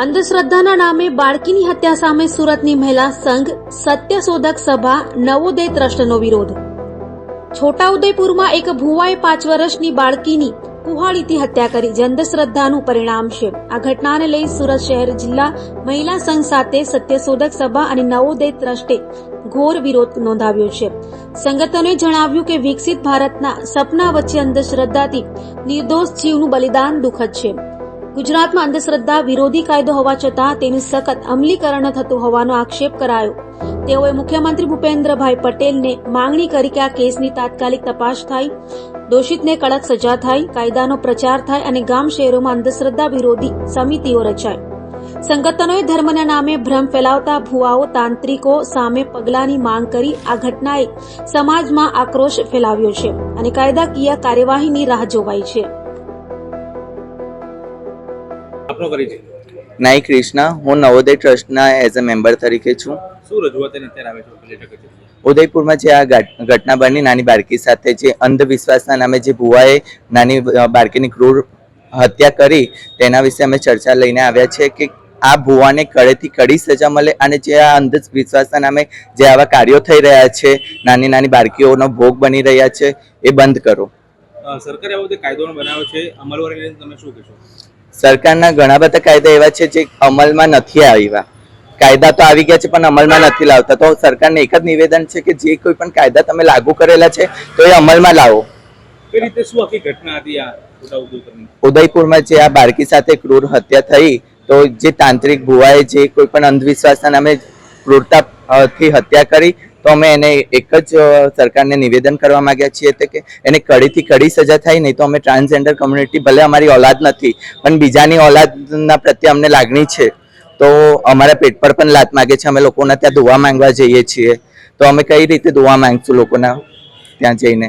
અંધશ્રદ્ધાના નામે બાળકીની હત્યા સામે સુરતની મહિલા સંઘ સત્યશોધક સભા નવોદય ટ્રસ્ટનો વિરોધ. છોટાઉદેપુરમાં એક ભુવાએ પાંચ વર્ષની બાળકીની કુહાળીથી હત્યા કરી જે અંધશ્રદ્ધાનું પરિણામ છે. આ ઘટનાને લઈ સુરત શહેર જિલ્લા મહિલા સંઘ સાથે સત્યશોધક સભા અને નવોદય ટ્રસ્ટે ઘોર વિરોધ નોંધાવ્યો છે. સંગઠનોએ જણાવ્યું કે વિકસિત ભારતના સપના વચ્ચે અંધશ્રદ્ધાથી નિર્દોષ જીવનું બલિદાન દુઃખદ છે. ગુજરાતમાં અંધશ્રદ્ધા વિરોધી કાયદો હોવા છતાં તેનું સખત અમલીકરણ થતું હોવાનો આક્ષેપ કરાયો. તેઓએ મુખ્યમંત્રી ભૂપેન્દ્રભાઈ પટેલને માંગણી કરી કે આ કેસની તાત્કાલિક તપાસ થાય, દોષિતને કડક સજા થાય, કાયદાનો પ્રચાર થાય અને ગામ શહેરોમાં અંધશ્રદ્ધા વિરોધી સમિતિઓ રચાય. સંગઠનોએ ધર્મના નામે ભ્રમ ફેલાવતા ભુવાઓ, તાંત્રિકો સામે પગલાંની માંગ કરી આ ઘટનાએ સમાજમાં આક્રોશ ફેલાવ્યો છે અને કાયદાકીય કાર્યવાહીની રાહ જોવાઈ છે. આપનો કરી છે? નાઈ ક્રિષ્ના હું નવોદય ટ્રસ્ટના એઝ અ મેમ્બર તરીકે છું. શું રજૂઆત આવે છે ઉદયપુરમાં જે આ ઘટના બની નાની બાળકી સાથે જે અંધવિશ્વાસના નામે જે ભુવાએ નાની બાળકીની ક્રૂર હત્યા કરી તેના વિશે અમે ચર્ચા લઈને આવ્યા છે કે આ ભુવાને કડેથી કડી સજા મળે અને જે આ અંધવિશ્વાસના નામે જે આવા કાર્યો થઈ રહ્યા છે નાની નાની બાળકીઓનો ભોગ બની રહ્યા છે એ બંધ કરો. સરકારે જે કાયદો બનાવ્યો છે. અમલવારી તમે શું કહેશો? સરકારના ઘણા બધા કાયદા એવા છે જે અમલમાં નથી આવ્યા. કાયદા તો આવી ગયા છે પણ અમલમાં નથી લાવતા. તો સરકારને એક જ નિવેદન છે કે જે કોઈ પણ કાયદા તમે લાગુ કરેલા છે તો એ અમલમાં લાવો. કઈ રીતે શું આખી ઘટના હતી આ ઉદયપુરમાં જે આ બાળકી સાથે ક્રૂર હત્યા થઈ તો જે તાંત્રિક ભુવાએ જે કોઈ પણ અંધવિશ્વાસના નામે ક્રૂરતાથી હત્યા કરી તો અમે એને એક જ સરકારને નિવેદન કરવા માંગ્યા છીએ કે એને કડીથી કડી સજા થાય, નહીં તો અમે ટ્રાન્સજેન્ડર કમ્યુનિટી, ભલે અમારી ઓલાદ નથી, પણ બીજાની ઓલાદના પ્રત્યે અમને લાગણી છે. તો અમારા પેટ પર પણ લાત માગે છે, અમે લોકોના ત્યાં ધોવા માંગવા જઈએ છીએ. તો અમે કઈ રીતે ધોવા માંગશું લોકોના ત્યાં જઈને?